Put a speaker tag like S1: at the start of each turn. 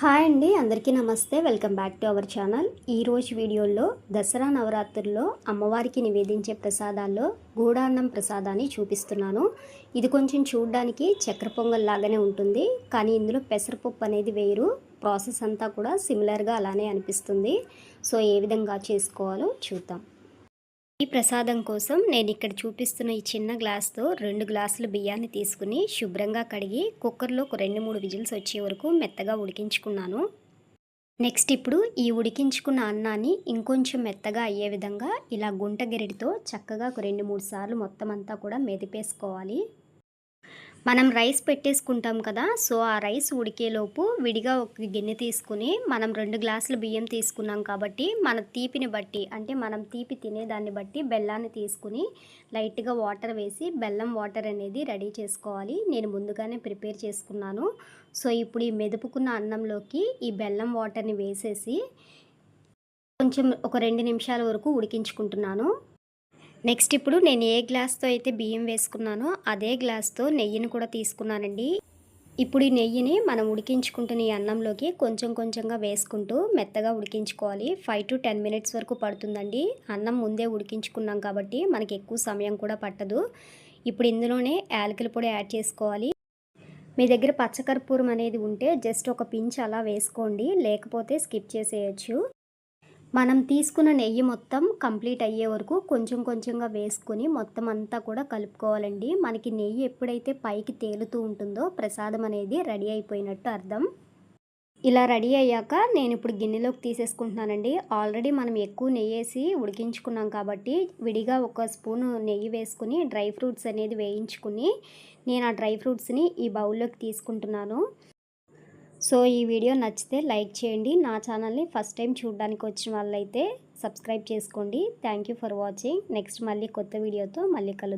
S1: Hi అండి అందరికీ నమస్తే. Welcome back to our channel. ఈరోజు వీడియోలో దసరా నవరాత్రుల్లో అమ్మవారికి నివేదించే ప్రసాదాల్లో గూడాన్నం ప్రసాదాన్ని చూపిస్తున్నాను. ఇది కొంచెం చూడడానికి చక్కెర పొంగల్ లాగానే ఉంటుంది కానీ ఇందులో పెసరపప్పు అనేది వేరు. ప్రాసెస్ అంతా కూడా సిమిలర్గా అలానే అనిపిస్తుంది. సో ఏ విధంగా చేసుకోవాలో చూద్దాం. ఈ ప్రసాదం కోసం నేను ఇక్కడ చూపిస్తున్న ఈ చిన్న గ్లాస్తో రెండు గ్లాసుల బియ్యాన్ని తీసుకుని శుభ్రంగా కడిగి కుక్కర్లో ఒక రెండు మూడు విజిల్స్ వచ్చే వరకు మెత్తగా ఉడికించుకున్నాను. నెక్స్ట్ ఇప్పుడు ఈ ఉడికించుకున్న అన్నాన్ని ఇంకొంచెం మెత్తగా అయ్యే విధంగా ఇలా గుంట గెరిటితో చక్కగా ఒక రెండు మూడు సార్లు మొత్తం అంతా కూడా మెదిపేసుకోవాలి. మనం రైస్ పెట్టేసుకుంటాం కదా సో ఆ రైస్ ఉడికేలోపు విడిగా ఒక గిన్నె తీసుకుని మనం రెండు గ్లాసులు బియ్యం తీసుకున్నాం కాబట్టి మన తీపిని బట్టి అంటే మనం తీపి తినేదాన్ని బట్టి బెల్లాన్ని తీసుకుని లైట్గా వాటర్ వేసి బెల్లం వాటర్ అనేది రెడీ చేసుకోవాలి. నేను ముందుగానే ప్రిపేర్ చేసుకున్నాను. సో ఇప్పుడు ఈ మెదుపుకున్న అన్నంలోకి ఈ బెల్లం వాటర్ని వేసేసి కొంచెం ఒక రెండు నిమిషాల వరకు ఉడికించుకుంటున్నాను. నెక్స్ట్ ఇప్పుడు నేను ఏ గ్లాస్తో అయితే బియ్యం వేసుకున్నానో అదే గ్లాస్తో నెయ్యిని కూడా తీసుకున్నానండి. ఇప్పుడు ఈ నెయ్యిని మనం ఉడికించుకుంటున్న ఈ అన్నంలోకి కొంచెం కొంచెంగా వేసుకుంటూ మెత్తగా ఉడికించుకోవాలి. ఫైవ్ టు టెన్ మినిట్స్ వరకు పడుతుందండి. అన్నం ముందే ఉడికించుకున్నాం కాబట్టి మనకి ఎక్కువ సమయం కూడా పట్టదు. ఇప్పుడు ఇందులోనే యాలకుల పొడి యాడ్ చేసుకోవాలి. మీ దగ్గర పచ్చకర్పూరం అనేది ఉంటే జస్ట్ ఒక పించ్ అలా వేసుకోండి. లేకపోతే స్కిప్ చేసేయచ్చు. మనం తీసుకున్న నెయ్యి మొత్తం కంప్లీట్ అయ్యే వరకు కొంచెం కొంచెంగా వేసుకొని మొత్తం అంతా కూడా కలుపుకోవాలండి. మనకి నెయ్యి ఎప్పుడైతే పైకి తేలుతూ ఉంటుందో ప్రసాదం అనేది రెడీ అయిపోయినట్టు అర్థం. ఇలా రెడీ అయ్యాక నేను ఇప్పుడు గిన్నెలోకి తీసేసుకుంటున్నానండి. ఆల్రెడీ మనం ఎక్కువ నెయ్యి వేసి ఉడికించుకున్నాం కాబట్టి విడిగా ఒక స్పూను నెయ్యి వేసుకుని డ్రై ఫ్రూట్స్ అనేది వేయించుకుని నేను ఆ డ్రై ఫ్రూట్స్ని ఈ బౌల్లోకి తీసుకుంటున్నాను. సో ఈ వీడియో నచ్చితే లైక్ చేయండి. నా ఛానల్ని ఫస్ట్ టైం చూడడానికి వచ్చిన వాళ్ళైతే సబ్స్క్రైబ్ చేసుకోండి. Thank you for watching next మళ్ళీ కొత్త వీడియోతో మళ్ళీ కలుద్దాం.